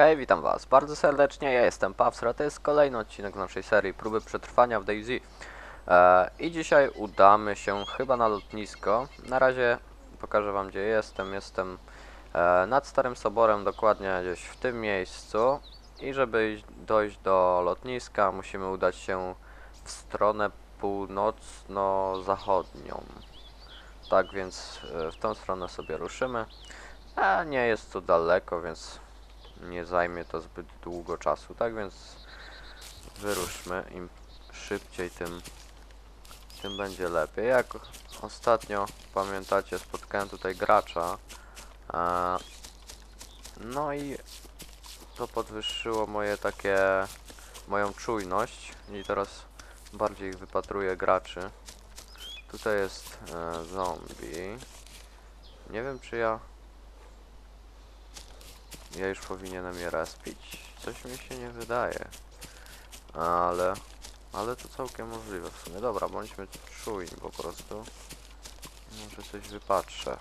Hej, witam was bardzo serdecznie, ja jestem Pawsra, to jest kolejny odcinek naszej serii Próby Przetrwania w DayZ. E, I dzisiaj udamy się chyba na lotnisko. Na razie pokażę wam gdzie jestem. Jestem e, nad Starym Soborem, dokładnie gdzieś w tym miejscu. I żeby dojść do lotniska musimy udać się w stronę północno-zachodnią. Tak więc e, w tą stronę sobie ruszymy. A nie jest to daleko, więc nie zajmie to zbyt długo czasu, tak więc wyruszmy. Im szybciej, tym, tym będzie lepiej. Jak ostatnio pamiętacie, spotkałem tutaj gracza. No i to podwyższyło moje takie, moją czujność i teraz bardziej wypatruję graczy. Tutaj jest e, zombie. Nie wiem czy ja ja już powinienem je respić. Coś mi się nie wydaje. Ale... Ale to całkiem możliwe w sumie. Dobra, bądźmy czujni po prostu. Może coś wypatrzę.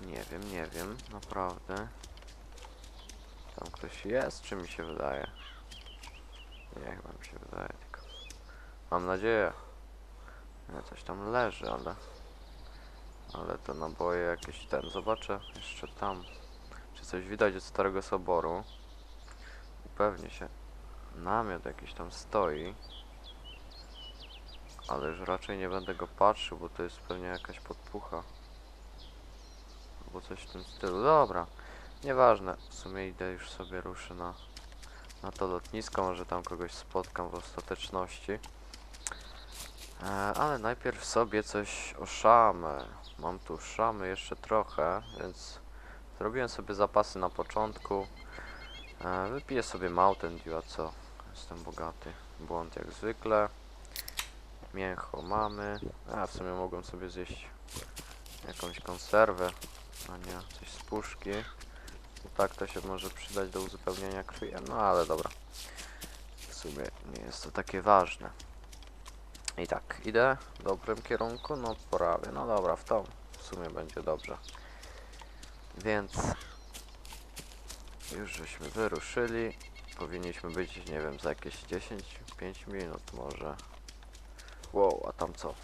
Nie wiem, nie wiem. Naprawdę. Tam ktoś jest, czy mi się wydaje? Nie, chyba mi się wydaje tylko. Mam nadzieję. Nie, coś tam leży, ale... Ale to naboje jakieś ten. Zobaczę jeszcze tam. Czy coś widać od Starego Soboru. Upewnię się. Namiot jakiś tam stoi. Ale już raczej nie będę go patrzył, bo to jest pewnie jakaś podpucha. Albo coś w tym stylu. Dobra. Nieważne. W sumie idę już sobie ruszę na, na to lotnisko. Może tam kogoś spotkam w ostateczności. E, ale najpierw sobie coś o szamę. Mam tu szamy jeszcze trochę, więc zrobiłem sobie zapasy na początku. E, wypiję sobie Mountain Dew, a co? Jestem bogaty. Błąd jak zwykle. Mięcho mamy. A w sumie mogłem sobie zjeść jakąś konserwę, a nie coś z puszki. Bo tak to się może przydać do uzupełnienia krwi. No ale dobra. W sumie nie jest to takie ważne. I tak, idę w dobrym kierunku, no prawie, no dobra, w tą w sumie będzie dobrze. Więc już żeśmy wyruszyli. Powinniśmy być, nie wiem, za jakieś 10-5 minut może. Wow, a tam co?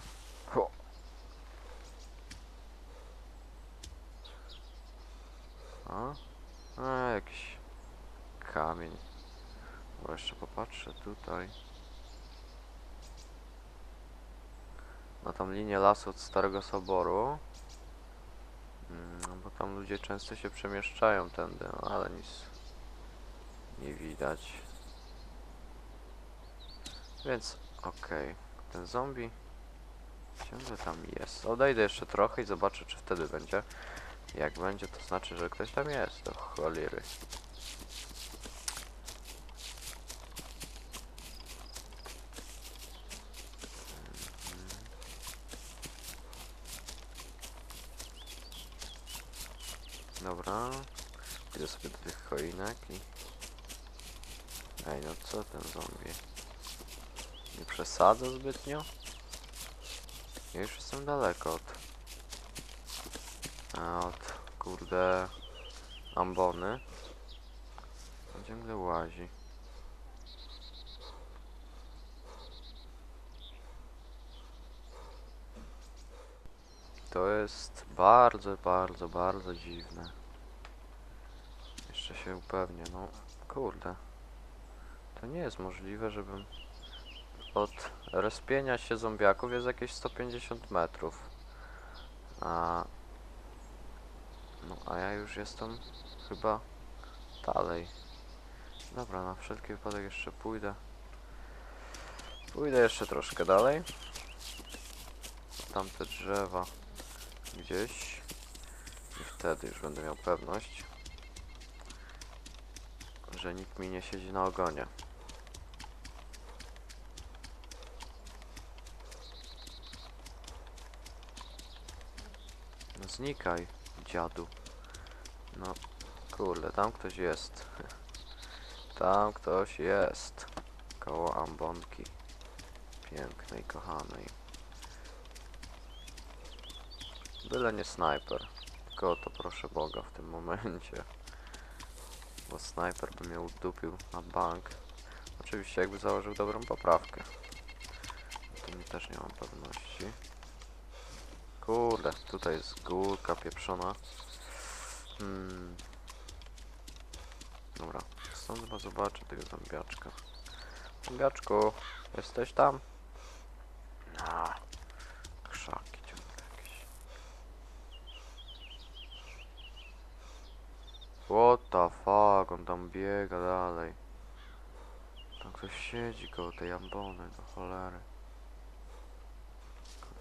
Ho. A? A, jakiś kamień. Bo jeszcze popatrzę tutaj. Na tą linię lasu od Starego Soboru. Mm, bo tam ludzie często się przemieszczają tędy, no ale nic nie widać. Więc okej, ten zombie ciągle tam jest. Odejdę jeszcze trochę i zobaczę czy wtedy będzie. Jak będzie to znaczy, że ktoś tam jest, do cholery. Dobra. Idę sobie do tych choinek i... Ej, no co ten zombie? Nie przesadza zbytnio? Ja już jestem daleko od... A, od, kurde... Ambony. On ciągle łazi. To jest bardzo, bardzo, bardzo dziwne. Jeszcze się upewnię, no kurde. To nie jest możliwe, żebym od respienia się zombiaków jest jakieś 150 metrów. A no a ja już jestem chyba dalej. Dobra, na wszelki wypadek jeszcze pójdę. Pójdę jeszcze troszkę dalej. Tamte drzewa gdzieś wtedy już będę miał pewność, że nikt mi nie siedzi na ogonie. No znikaj, dziadu. No, kurde, tam ktoś jest. Tam ktoś jest. Koło ambonki. Pięknej, kochanej. Byle nie snajper. To proszę Boga w tym momencie. Bo snajper by mnie udupił na bank. Oczywiście jakby założył dobrą poprawkę. Tu mi też nie mam pewności. Kurde, tutaj jest górka pieprzona. Hmm. Dobra, stąd chyba zobaczę tego zombiaczka. Zombiaczku, jesteś tam? A, krzaki ciągle jakieś. What the fuck, on tam biega dalej. Tam ktoś siedzi koło tej ambony, do cholery.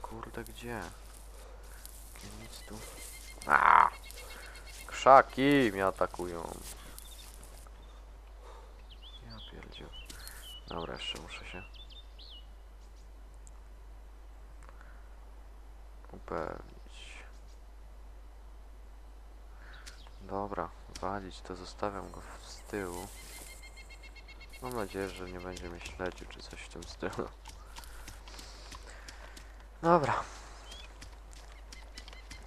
Kurde, gdzie? Gdzie nic tu... A! Krzaki mnie atakują. Ja pierdziu. Dobra, jeszcze muszę się upewnić. Dobra, to zostawiam go z tyłu. Mam nadzieję, że nie będzie mnie śledził czy coś w tym stylu. Dobra.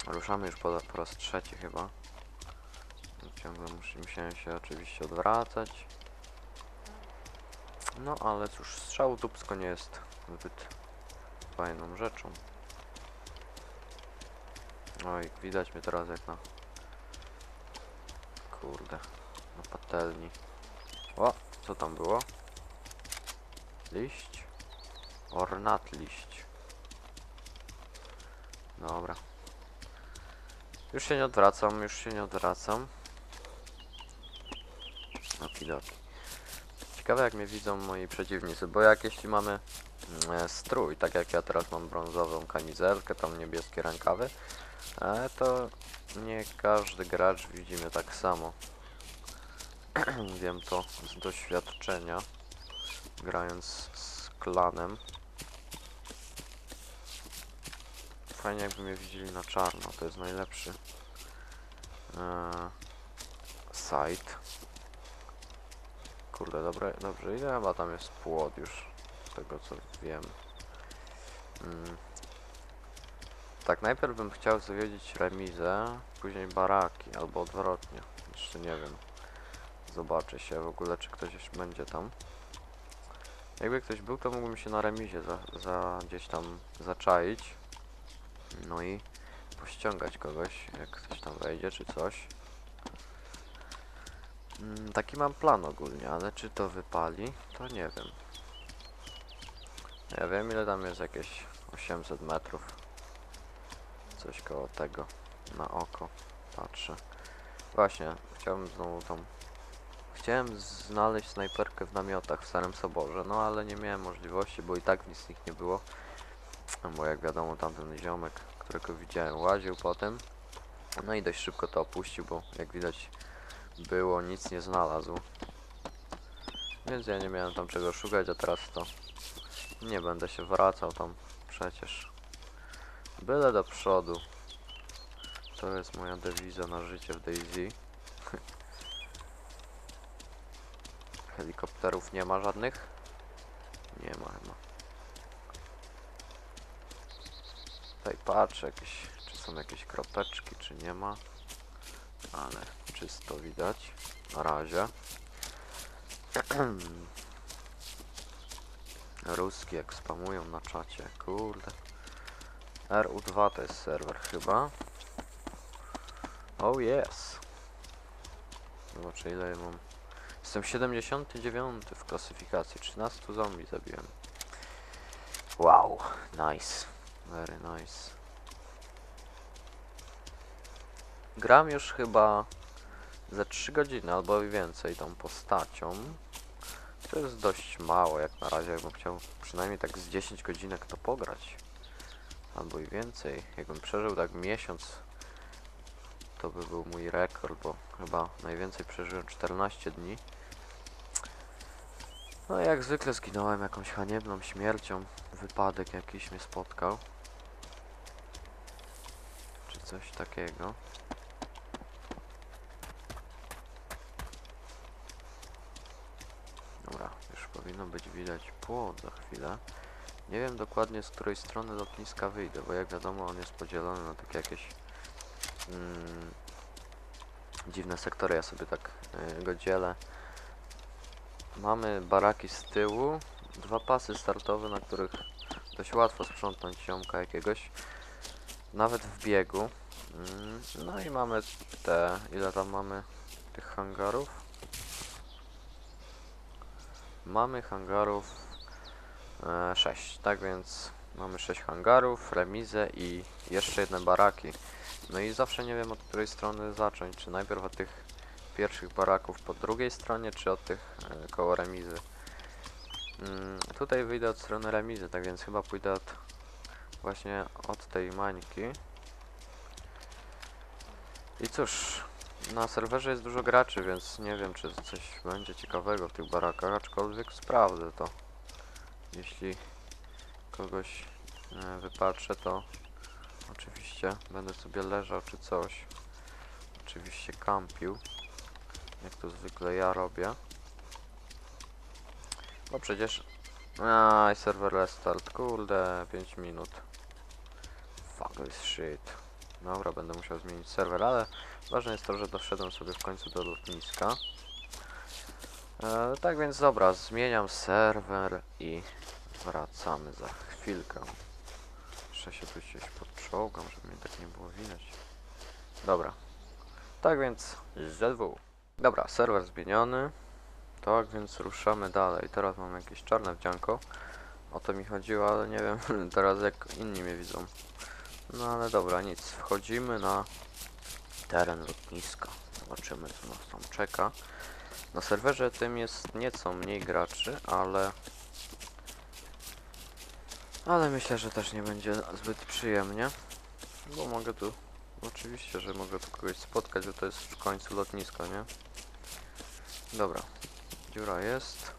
Ruszamy już po, po raz trzeci chyba. Ciągle musi, musiałem się oczywiście odwracać. No ale cóż, strzał dupsko nie jest zbyt fajną rzeczą. Oj, widać mnie teraz jak na... Kurde, na patelni. O, co tam było? Liść? Ornat liść. Dobra. Już się nie odwracam, już się nie odwracam. Okidoki. Ciekawe jak mnie widzą moi przeciwnicy, bo jak jeśli mamy mm, strój, tak jak ja teraz mam brązową kamizelkę, tam niebieskie rękawy, e, to nie każdy gracz widzi mnie tak samo. Wiem to z doświadczenia, grając z klanem. Fajnie jakby mnie widzieli na czarno, to jest najlepszy e, site. Kurde, dobre, dobrze, ile chyba tam jest płot już, z tego co wiem. Mm. Tak, najpierw bym chciał zwiedzić remizę, później baraki, albo odwrotnie. Jeszcze nie wiem. Zobaczę się w ogóle, czy ktoś jeszcze będzie tam. Jakby ktoś był, to mógłbym się na remizie za, za gdzieś tam zaczaić. No i pościągać kogoś, jak ktoś tam wejdzie, czy coś. Mm, taki mam plan ogólnie, ale czy to wypali, to nie wiem. Ja wiem ile tam jest jakieś 800 metrów. Coś koło tego na oko patrzę. Właśnie, chciałbym znowu tą... Chciałem znaleźć snajperkę w namiotach w Starym Soborze, no ale nie miałem możliwości, bo i tak nic z nich nie było. Bo jak wiadomo tamten ziomek, którego widziałem, łaził po tym. No i dość szybko to opuścił, bo jak widać było, nic nie znalazł. Więc ja nie miałem tam czego szukać, a teraz to nie będę się wracał tam przecież. Byle do przodu. To jest moja dewiza na życie w Daisy. Helikopterów nie ma żadnych? Nie ma chyba. Tutaj patrzę jakieś, czy są jakieś kropeczki, czy nie ma. Ale czysto widać. Na razie. Ruski jak spamują na czacie. Kurde. RU2 to jest serwer chyba. Oh yes. Zobaczę ile ja mam. Jestem 79 w klasyfikacji. 13 zombie zabiłem. Wow, nice. Very nice. Gram już chyba ze 3 godziny albo i więcej tą postacią. To jest dość mało jak na razie, jakbym chciał przynajmniej tak z 10 godzinek to pograć. Albo i więcej. Jakbym przeżył tak miesiąc, to by był mój rekord, bo chyba najwięcej przeżyłem 14 dni. No jak zwykle zginąłem jakąś haniebną śmiercią. Wypadek jakiś mnie spotkał. Czy coś takiego. Dobra, już powinno być widać płot za chwilę. Nie wiem dokładnie z której strony lotniska wyjdę, bo jak wiadomo on jest podzielony na takie jakieś mm, dziwne sektory, ja sobie tak y, go dzielę. Mamy baraki z tyłu, dwa pasy startowe, na których dość łatwo sprzątnąć ziomka jakiegoś, nawet w biegu. Mm, No i mamy te, ile tam mamy tych hangarów? Mamy hangarów 6, tak więc mamy 6 hangarów, remizę i jeszcze jedne baraki. No i zawsze nie wiem od której strony zacząć, czy najpierw od tych pierwszych baraków po drugiej stronie, czy od tych e, koło remizy. Mm, tutaj wyjdę od strony remizy, tak więc chyba pójdę od właśnie od tej mańki. I cóż, na serwerze jest dużo graczy, więc nie wiem czy coś będzie ciekawego w tych barakach, aczkolwiek sprawdzę to. Jeśli kogoś e, wypatrzę, to oczywiście będę sobie leżał czy coś. Oczywiście kampił, jak to zwykle ja robię. Bo przecież... Aj, server restart, kurde, 5 minut. Fuck this shit. Dobra, będę musiał zmienić serwer, ale ważne jest to, że doszedłem sobie w końcu do lotniska. E, tak więc dobra, zmieniam serwer i wracamy za chwilkę. Jeszcze się tu gdzieś podczołgam, żeby mnie tak nie było widać. Dobra. Tak więc ZW. Dobra, serwer zmieniony. Tak więc ruszamy dalej. Teraz mam jakieś czarne wdzianko. O to mi chodziło, ale nie wiem teraz jak inni mnie widzą. No ale dobra, nic. Wchodzimy na teren lotniska. Zobaczymy co nas tam czeka. Na serwerze tym jest nieco mniej graczy, ale... Ale myślę, że też nie będzie zbyt przyjemnie. Bo mogę tu... Oczywiście, że mogę tu kogoś spotkać, bo to jest w końcu lotnisko, nie? Dobra. Dziura jest.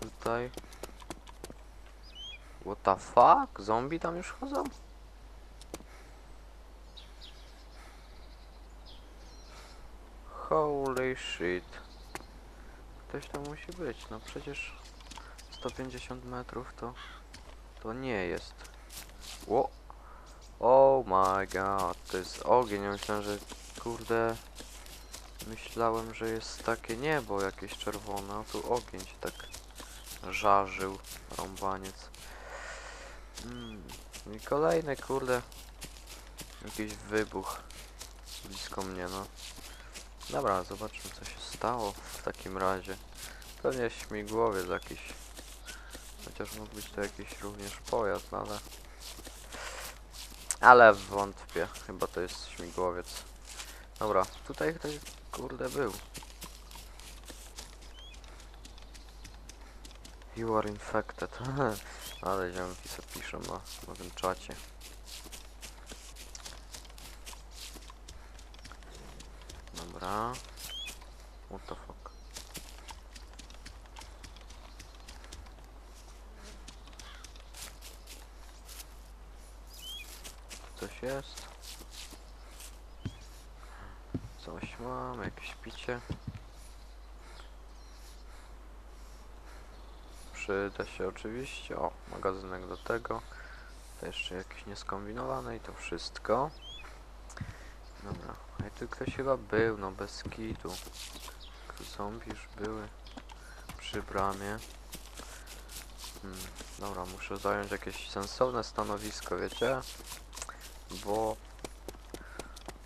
Tutaj. What the fuck? Zombie tam już chodzą? Holy shit. Ktoś tam musi być. No przecież 150 metrów to to nie jest. Ło. Oh my god, to jest ogień. Ja myślałem, że kurde myślałem, że jest takie niebo jakieś czerwone, a tu ogień się tak żarzył, rąbaniec. Mm. I kolejny kurde jakiś wybuch blisko mnie, no. Dobra, zobaczmy co się stało w takim razie. Pewnie śmigłowiec jakiś. Chociaż mógł być to jakiś również pojazd, no ale... Ale wątpię, chyba to jest śmigłowiec. Dobra, tutaj ktoś kurde był. You are infected. ale ziomki sobie piszą na, na tym czacie. Dobra. What the fuck? Coś jest? Coś mam, jakieś picie. Przyda się oczywiście. O, magazynek do tego. To jeszcze jakieś nieskombinowane i to wszystko. Dobra, a tu ktoś chyba był, no bez kitu. Tu zombie już były przy bramie. Hmm, dobra, muszę zająć jakieś sensowne stanowisko, wiecie? Bo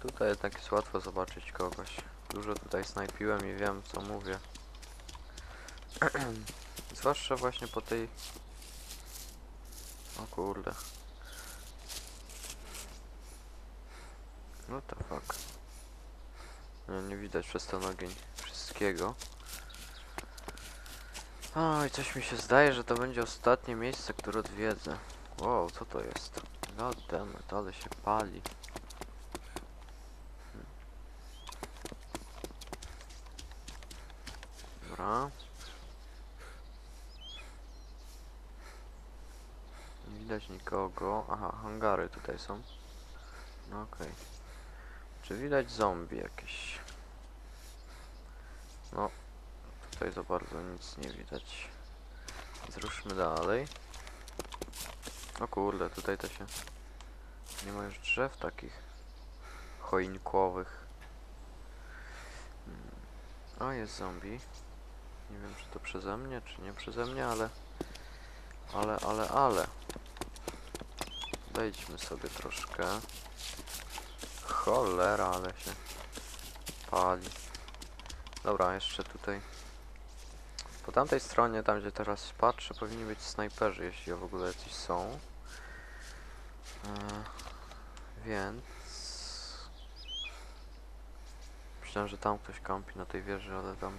tutaj jednak jest łatwo zobaczyć kogoś. Dużo tutaj snajpiłem i wiem co mówię. Zwłaszcza właśnie po tej... O kurde. What the fuck? No, nie widać przez ten ogień wszystkiego. Oj, coś mi się zdaje, że to będzie ostatnie miejsce, które odwiedzę. Wow, co to jest? God damn it, ale się pali. Dobra. Nie widać nikogo. Aha, hangary tutaj są. No okej. Czy widać zombie jakieś? No, tutaj za bardzo nic nie widać. Więc ruszmy dalej. O kurde, tutaj to się Nie ma już drzew takich choinkowych. Mm. O, jest zombie. Nie wiem, czy to przeze mnie, czy nie przeze mnie, ale... Ale, ale, ale... Wejdźmy sobie troszkę. Cholera, ale się pali. Dobra, jeszcze tutaj. Tamtej stronie, tam gdzie teraz patrzę, powinni być snajperzy, jeśli w ogóle jacyś są. E, więc... Myślałem, że tam ktoś kampi na tej wieży, ale tam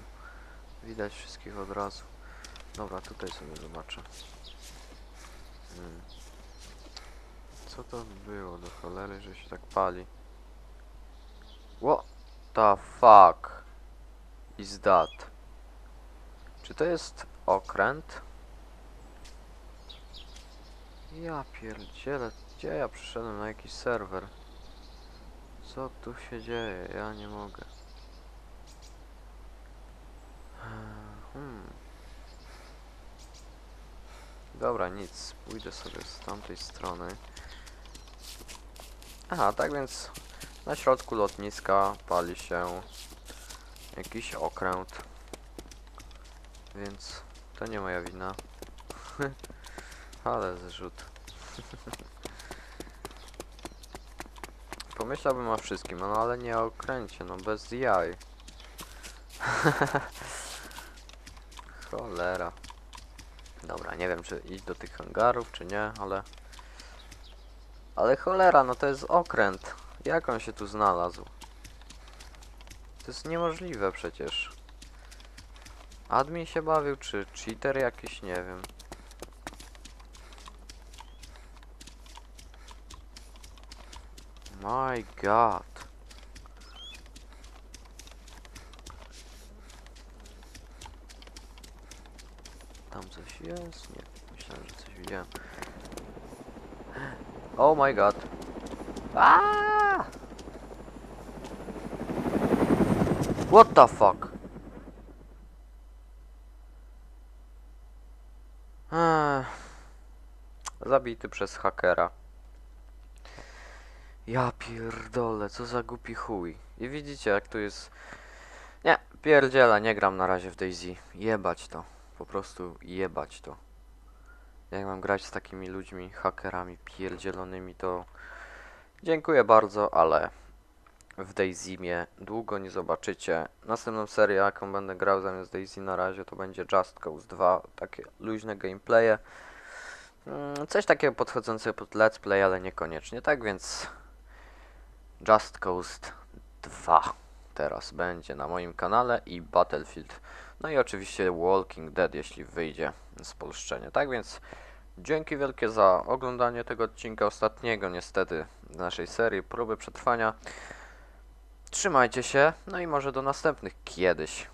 widać wszystkich od razu. Dobra, tutaj sobie zobaczę. Hmm. Co to było do cholery, że się tak pali? What the fuck is that? Czy to jest okręt? Ja pierdzielę, gdzie ja przyszedłem na jakiś serwer? Co tu się dzieje? Ja nie mogę. Hmm. Dobra, nic. Pójdę sobie z tamtej strony. Aha, tak więc na środku lotniska pali się jakiś okręt. Więc to nie moja wina. Ale zrzut. Pomyślałbym o wszystkim, no ale nie o okręcie, no bez jaj. Cholera. Dobra, nie wiem czy iść do tych hangarów, czy nie, ale... Ale cholera, no to jest okręt. Jak on się tu znalazł? To jest niemożliwe przecież. Admin się bawił, czy cheater jakiś, nie wiem. My god. Tam coś jest? Nie, myślałem, że coś widziałem. Oh my god. Aaaa! What the fuck? Zabity przez hakera. Ja pierdolę, co za głupi chuj. I widzicie jak tu jest... Nie, pierdziela, nie gram na razie w Daisy. Jebać to. Po prostu jebać to. Jak mam grać z takimi ludźmi, hakerami pierdzielonymi, to... Dziękuję bardzo, ale... W Daisy mnie długo nie zobaczycie. Następną serię, jaką będę grał zamiast Daisy na razie, to będzie Just Cause 2. Takie luźne gameplaye. Mm, Coś takiego podchodzącego pod let's play, ale niekoniecznie. Tak więc... Just Cause 2 teraz będzie na moim kanale i Battlefield. No i oczywiście Walking Dead, jeśli wyjdzie z polszczenia. Tak więc dzięki wielkie za oglądanie tego odcinka ostatniego niestety z naszej serii próby przetrwania. Trzymajcie się, no i może do następnych kiedyś.